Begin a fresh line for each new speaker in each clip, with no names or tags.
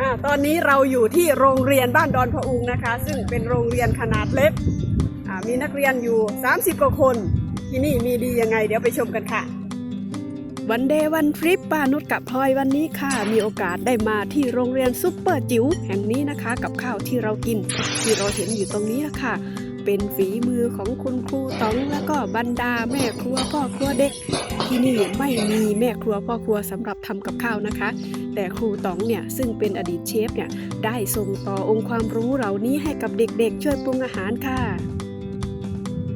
อ่าตอนนี้เราอยู่ที่โรงเรียนบ้านดอนพะอุงนะคะ ซึ่งเป็นโรงเรียนขนาดเล็กอ่ามีนักเรียนอยู่ 30 กว่าคน ที่นี่มีดียังไง เดี๋ยวไปชมกันค่ะวันเดย์วันทริปป้านุชกับพลอยวันนี้ค่ะ มีโอกาสได้มาที่โรงเรียนซุปเปอร์จิ๋วแห่งนี้นะคะ กับข้าวที่เรากินที่เราเห็นอยู่ตรงนี้ค่ะ เป็นฝีมือของคุณครูต๋องแล้วก็บรรดาแม่ครัวพ่อครัวเด็ก ที่นี่ไม่มีแม่ครัวพ่อครัวสำหรับทำกับข้าวนะคะ แต่ครูต๋องเนี่ยซึ่งเป็นอดีตเชฟเนี่ยได้ส่งต่อองค์ความรู้เหล่านี้ให้กับเด็กๆ ช่วยปรุงอาหารค่ะ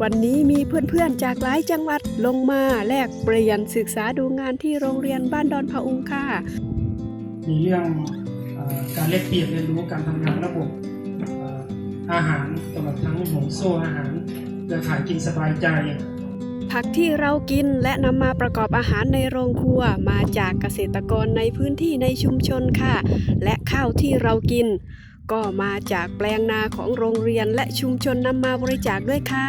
วันนี้มีเพื่อนๆจากหลายจังหวัดลงมาแลกเปลี่ยนศึกษาดูงานที่โรงเรียนบ้านดอนพะอุงค่ะ
มีเรื่องอการแลกเปลี่ยนเรียนรู้การทำงานระบบ อ่ออาหารตลอดทั้งห่วงโซ่อาหารเครือข่ายกินสบายใจ
ผักที่เรากินและนำมาประกอบอาหารในโรงครัวมาจากเกษตรกรในพื้นที่ในชุมชนค่ะ และข้าวที่เรากิน ก็มาจากแปลงนาของโรงเรียนและชุมชนนำมาบริจาคด้วยค่ะ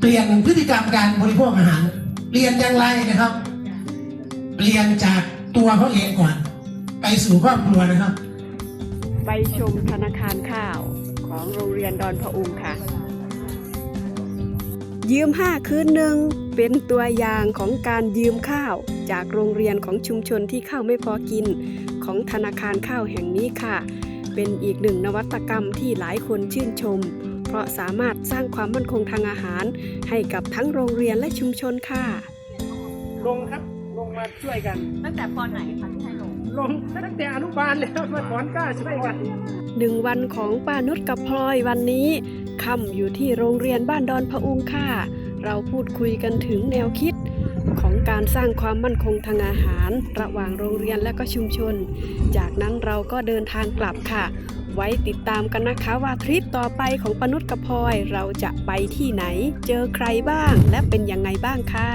เปลี่ยนพฤติกรรมการบริโภคอาหาร เปลี่ยนอย่างไรนะครับ เปลี่ยนจากตัวเขาเองก่อน ไปสู่ครอบครัวนะครับ
ไปชมธนาคารข้าวของโรงเรียนดอนพะอุงค่ะ ยืมห้าคืนหนึ่งเป็นตัวอย่างของการยืมข้าวจากโรงเรียนของชุมชนที่ข้าวไม่พอกินของธนาคารข้าวแห่งนี้ค่ะ เป็นอีกหนึ่งนวัตกรรมที่หลายคนชื่นชม เพราะสามารถสร้างความมั่นคงทางอาหาร ให้กับทั้งโรงเรียนและชุมชนค่ะ
ลงครับ มาช่วยกัน
ตั้งแต่ปไหนคะที่ให้ลง
ลงตั้งแต่อนุบาลแล้วมาถอนกล้าช่วยกัน
หนึ่งวันของป้านุชกับพลอยวันนี้ค่ำอยู่ที่โรงเรียนบ้านดอนพะอุงค่ะ เราพูดคุยกันถึงแนวคิดของการสร้างความมั่นคงทางอาหาร ระหว่างโรงเรียนและก็ชุมชน จากนั้นเราก็เดินทางกลับค่ะ ไว้ติดตามกันนะคะว่าทริปต่อไปของปานุชกับพลอย เราจะไปที่ไหน เจอใครบ้างและเป็นยังไงบ้างค่ะ